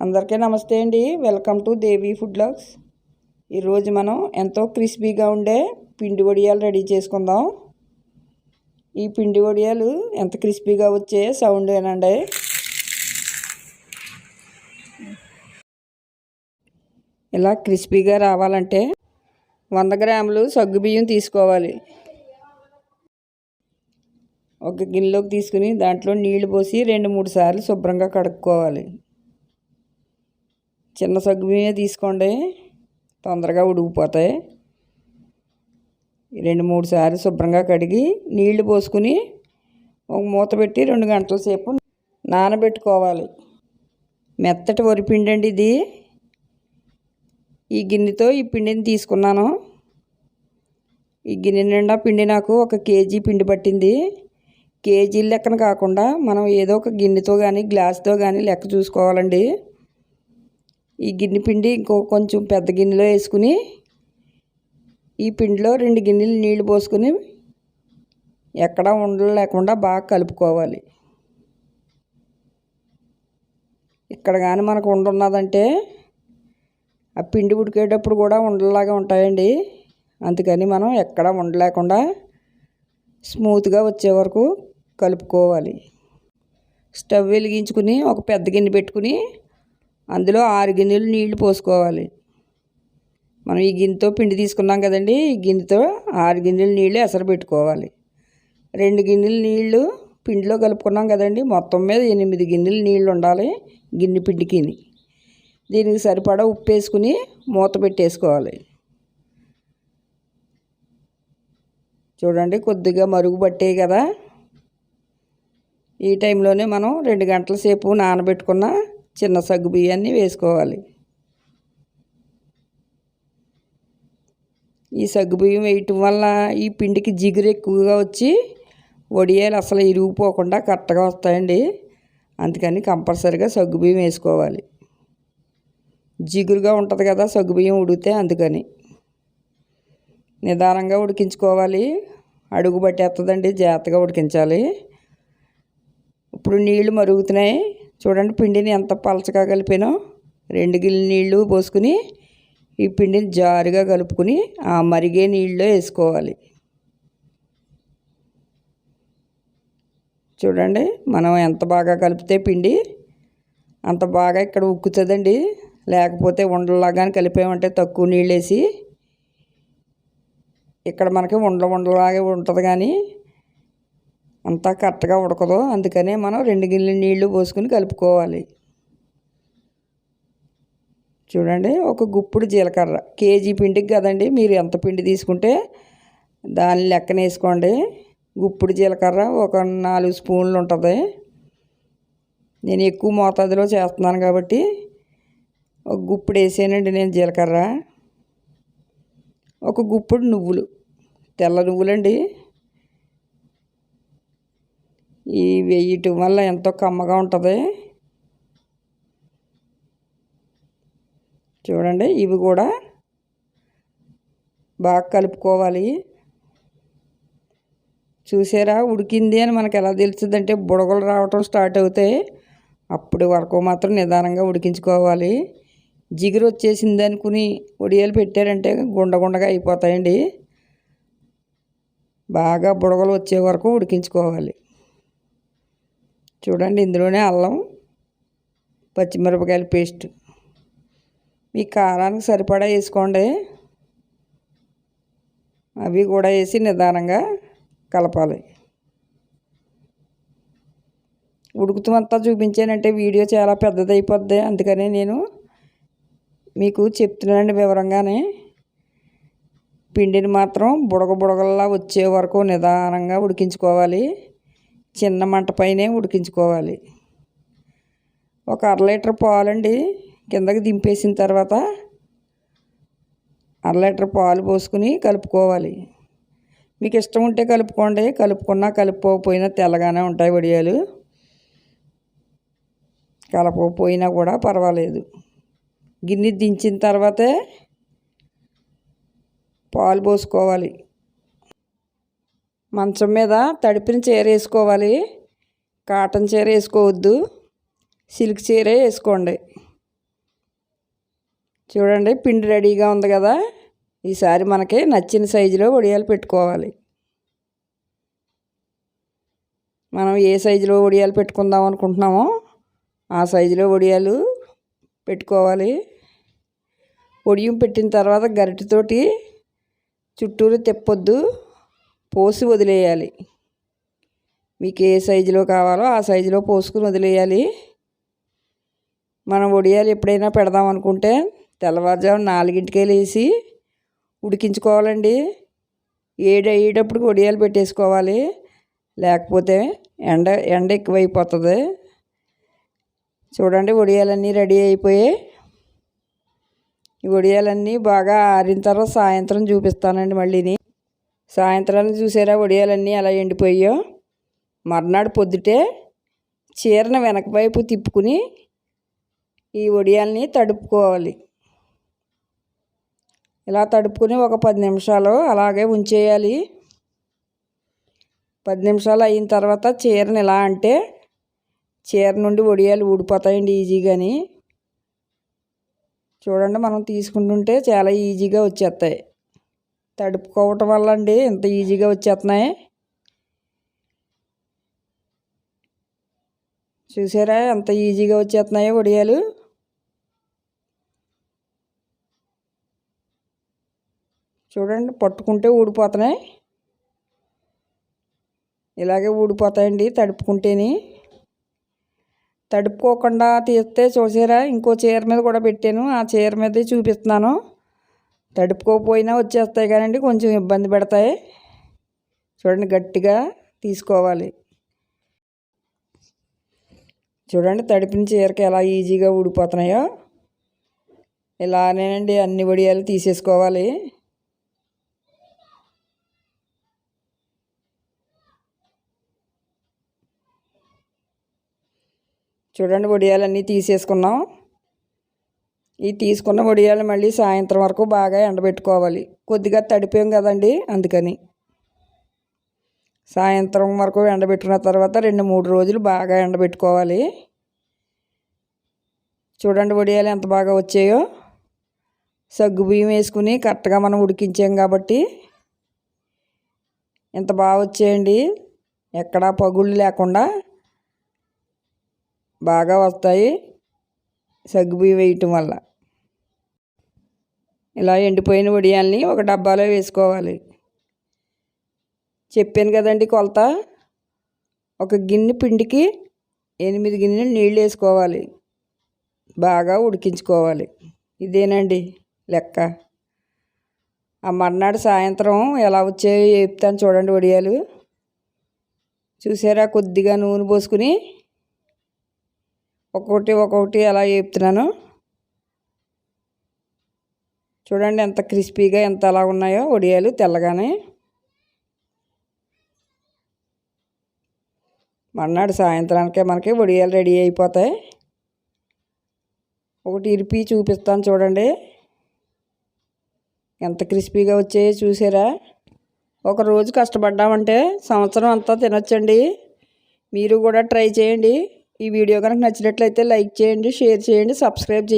అందరికీ నమస్తే అండి. Welcome to Devi food blogs ఈరోజు మనం ఎంతో క్రిస్పీగా ఉండే పిండి వడియాలు రెడీ చేసుకుందాం. ఈ పిండి వడియాలు ఎంత క్రిస్పీగా వచ్చే సౌండ్ ఏనండి? ఇలా క్రిస్పీగా రావాలంటే వంద గ్రాములు సగ్గు బియ్యం తీసుకోవాలి. ఒక గిన్నెలోకి తీసుకుని దాంట్లో నీళ్ళు పోసి రెండు మూడు సార్లు శుభ్రంగా కడుక్కోవాలి. చిన్న సగ్గుబియ్యమే తీసుకోండి. తొందరగా ఉడికిపోతాయి. రెండు మూడు సార్లు శుభ్రంగా కడిగి నీళ్ళు పోసుకుని ఒక మూత పెట్టి రెండు గంటల సేపు నానబెట్టుకోవాలి. మెత్తటి వరిపిండి అండి ఇది. ఈ గిన్నెతో ఈ పిండిని తీసుకున్నాను. ఈ గిన్నె నిండా పిండి నాకు ఒక కేజీ పిండి పట్టింది. కేజీ లెక్కన కాకుండా మనం ఏదో ఒక గిన్నెతో కానీ గ్లాస్తో కానీ లెక్క చూసుకోవాలండి. ఈ గిన్నె పిండి ఇంకో కొంచెం పెద్ద గిన్నెలో వేసుకుని ఈ పిండిలో రెండు గిన్నెలు నీళ్ళు పోసుకుని ఎక్కడా ఉండలు లేకుండా బాగా కలుపుకోవాలి. ఇక్కడ కానీ మనకు ఉండున్నదంటే ఆ పిండి ఉడికేటప్పుడు కూడా ఉండలాగా ఉంటాయండి. అందుకని మనం ఎక్కడా ఉండలేకుండా స్మూత్గా వచ్చే వరకు కలుపుకోవాలి. స్టవ్ వెలిగించుకుని ఒక పెద్ద గిన్నె పెట్టుకుని అందులో ఆరు గిన్నెలు నీళ్ళు పోసుకోవాలి. మనం ఈ గిన్నెతో పిండి తీసుకున్నాం కదండి ఈ గిన్నెతో ఆరు గిన్నెలు నీళ్ళు ఎసరు పెట్టుకోవాలి. రెండు గిన్నెలు నీళ్ళు పిండిలో కలుపుకున్నాం కదండి మొత్తం మీద ఎనిమిది గిన్నెలు నీళ్ళు ఉండాలి గిన్నె పిండికి. దీనికి సరిపడా ఉప్పు వేసుకుని మూత పెట్టేసుకోవాలి. చూడండి కొద్దిగా మరుగు పట్టే కదా. ఈ టైంలోనే మనం రెండు గంటల సేపు నానబెట్టుకున్న చిన్న సగ్గు బియ్యాన్ని వేసుకోవాలి. ఈ సగ్గు బియ్యం వేయటం వల్ల ఈ పిండికి జిగురు ఎక్కువగా వచ్చి వడియాలు అసలు ఇరిగిపోకుండా కరెక్ట్గా వస్తాయండి. అందుకని కంపల్సరిగా సగ్గు బియ్యం వేసుకోవాలి. జిగురుగా ఉంటుంది కదా సగ్గు బియ్యం ఉడికితే అందుకని. నిదానంగా ఉడికించుకోవాలి. అడుగు పట్టేస్తుందండి జాగ్రత్తగా ఉడికించాలి. ఇప్పుడు నీళ్ళు మరుగుతున్నాయి. చూడండి పిండిని ఎంత పలచగా కలిపానో. రెండు గిల్లి నీళ్ళు పోసుకుని ఈ పిండిని జారుగా కలుపుకుని ఆ మరిగే నీళ్ళలో వేసుకోవాలి. చూడండి మనం ఎంత బాగా కలిపితే పిండి అంత బాగా ఇక్కడ ఉక్కుతుందండి. లేకపోతే ఉండలాగానే కలిపామంటే తక్కువ నీళ్ళు వేసి ఇక్కడ మనకి ఉండలు ఉండలాగే ఉంటుంది కానీ అంతా కరెక్ట్గా ఉడకదు. అందుకనే మనం రెండు గిన్నెలు నీళ్ళు పోసుకుని కలుపుకోవాలి. చూడండి ఒక గుప్పుడు జీలకర్ర. కేజీ పిండికి కదండి మీరు ఎంత పిండి తీసుకుంటే దాని లెక్కన వేసుకోండి గుప్పుడు జీలకర్ర ఒక నాలుగు స్పూన్లు ఉంటుంది. నేను ఎక్కువ మోతాదులో చేస్తున్నాను కాబట్టి ఒక గుప్పుడు వేసానండి నేను జీలకర్ర. ఒక గుప్పుడు నువ్వులు. తెల్ల నువ్వులండి. ఈ వేయటం వల్ల ఎంతో కమ్మగా ఉంటుంది. చూడండి ఇవి కూడా బాగా కలుపుకోవాలి. చూసారా ఉడికింది అని మనకు ఎలా తెలుస్తుందంటే బుడగలు రావటం స్టార్ట్ అవుతాయి అప్పటి వరకు మాత్రం నిదానంగా ఉడికించుకోవాలి. జిగురు వచ్చేసింది అనుకుని ఉడియాలు పెట్టారంటే గుండగుండగా అయిపోతాయండి. బాగా బుడగలు వచ్చే వరకు ఉడికించుకోవాలి. చూడండి ఇందులోనే అల్లం పచ్చిమిరపకాయల పేస్ట్. మీ కారానికి సరిపడా వేసుకోండి. అవి కూడా వేసి నిదానంగా కలపాలి. ఉడుకుతమంతా చూపించానంటే వీడియో చాలా పెద్దది అయిపోద్ది అందుకని నేను మీకు చెప్తున్నానండి వివరంగానే. పిండిని మాత్రం బుడగ బుడగల్లా వచ్చే వరకు నిదానంగా ఉడికించుకోవాలి. చిన్న మంట పైనే ఉడికించుకోవాలి. ఒక అర లీటర్ పాలండి కిందకి దింపేసిన తర్వాత అర లీటర్ పాలు పోసుకుని కలుపుకోవాలి. మీకు ఇష్టం ఉంటే కలుపుకోండి కలుపుకున్నా కలుపుకోకపోయినా తెల్లగానే ఉంటాయి వడియాలు. కలపకపోయినా కూడా పర్వాలేదు. గిన్నె దించిన తర్వాతే పాలు పోసుకోవాలి. మంచం మీద తడిపిన చీర వేసుకోవాలి. కాటన్ చీర వేసుకోవద్దు. సిల్క్ చీరే వేసుకోండి. చూడండి పిండి రెడీగా ఉంది కదా. ఈసారి మనకి నచ్చిన సైజులో వడియాలు పెట్టుకోవాలి. మనం ఏ సైజులో వడియాలు పెట్టుకుందాం అనుకుంటున్నామో ఆ సైజులో వడియాలు పెట్టుకోవాలి. వడియం పెట్టిన తర్వాత గరిటెతోటి చుట్టూరు తెప్పొద్దు. పోసి వదిలేయాలి. మీకు ఏ సైజులో కావాలో ఆ సైజులో పోసుకుని వదిలేయాలి. మనం వడియాలు ఎప్పుడైనా పెడదాం అనుకుంటే తెల్లవారుజాము నాలుగింటికే లేచి ఉడికించుకోవాలండి. ఏడు అయ్యేటప్పుడు వడియాలు పెట్టేసుకోవాలి. లేకపోతే ఎండ ఎండ ఎక్కువైపోతుంది. చూడండి వడియాలన్నీ రెడీ అయిపోయాయి. ఈ వడియాలన్నీ బాగా ఆరిన తర్వాత సాయంత్రం చూపిస్తానండి మళ్ళీని. సాయంత్రాన్ని చూసారా వడియాలన్నీ అలా ఎండిపోయాయో మర్నాడు పొద్దుటే చీరను వెనకవైపు తిప్పుకుని ఈ వడియాల్ని తడుపుకోవాలి. ఇలా తడుపుకుని ఒక పది నిమిషాలు అలాగే ఉంచేయాలి. పది నిమిషాలు అయిన తర్వాత చీరను ఎలా అంటే చీర నుండి వడియాలు ఊడిపోతాయండి ఈజీగాని. చూడండి మనం తీసుకుంటుంటే చాలా ఈజీగా వచ్చేస్తాయి. తడుపుకోవటం వల్ల అండి ఇంత ఈజీగా వచ్చేస్తున్నాయి. చూసారా ఎంత ఈజీగా వచ్చేస్తున్నాయో వడియాలు చూడండి పట్టుకుంటే ఊడిపోతున్నాయి. ఇలాగే ఊడిపోతాయండి తడుపుకుంటేని. తడుపుకోకుండా తీస్తే చూసారా ఇంకో చీర మీద కూడా పెట్టాను. ఆ చీర మీద చూపిస్తున్నాను. తడుపుకోకపోయినా వచ్చేస్తాయి కానండి కొంచెం ఇబ్బంది పెడతాయి. చూడండి గట్టిగా తీసుకోవాలి. చూడండి తడిపిన చీరకి ఎలా ఈజీగా ఊడిపోతున్నాయో. ఇలానేనండి అన్ని వడియాలు తీసేసుకోవాలి. చూడండి వడియాలన్నీ తీసేసుకున్నాం. ఈ తీసుకున్న వడియాలు మళ్ళీ సాయంత్రం వరకు బాగా ఎండబెట్టుకోవాలి. కొద్దిగా తడిపోయాం కదండి అందుకని. సాయంత్రం వరకు ఎండబెట్టుకున్న తర్వాత రెండు మూడు రోజులు బాగా ఎండబెట్టుకోవాలి. చూడండి వడియాలు ఎంత బాగా వచ్చాయో. సగ్గు బియ్యం వేసుకుని కరెక్ట్గా మనం ఉడికించాం కాబట్టి ఎంత బాగా వచ్చేయండి. ఎక్కడా పగుళ్ళు లేకుండా బాగా వస్తాయి సగ్గు బియ్యం వేయటం వల్ల. ఇలా ఎండిపోయిన వడియాల్ని ఒక డబ్బాలో వేసుకోవాలి. చెప్పాను కదండి కొలత ఒక గిన్నె పిండికి ఎనిమిది గిన్నెలు నీళ్ళు వేసుకోవాలి. బాగా ఉడికించుకోవాలి. ఇదేనండి లెక్క. ఆ మర్నాడు సాయంత్రం ఎలా వచ్చాయో చెప్తాను చూడండి వడియాలు. చూసారా కొద్దిగా నూనె పోసుకుని ఒక్కొక్కటి ఒక్కొక్కటి అలా వేపుతున్నాను చూడండి ఎంత క్రిస్పీగా ఎంత అలా ఉన్నాయో వడియాలు తెల్లగానే. మర్నాడు సాయంత్రానికే మనకి వడియాలు రెడీ అయిపోతాయి. ఒకటి ఇరిపి చూపిస్తాను చూడండి. ఎంత క్రిస్పీగా వచ్చాయో చూసారా? ఒక రోజు కష్టపడ్డామంటే సంవత్సరం అంతా తినొచ్చండి. మీరు కూడా ట్రై చేయండి. ఈ వీడియో కనుక నచ్చినట్లయితే లైక్ చేయండి షేర్ చేయండి సబ్స్క్రైబ్ చేయండి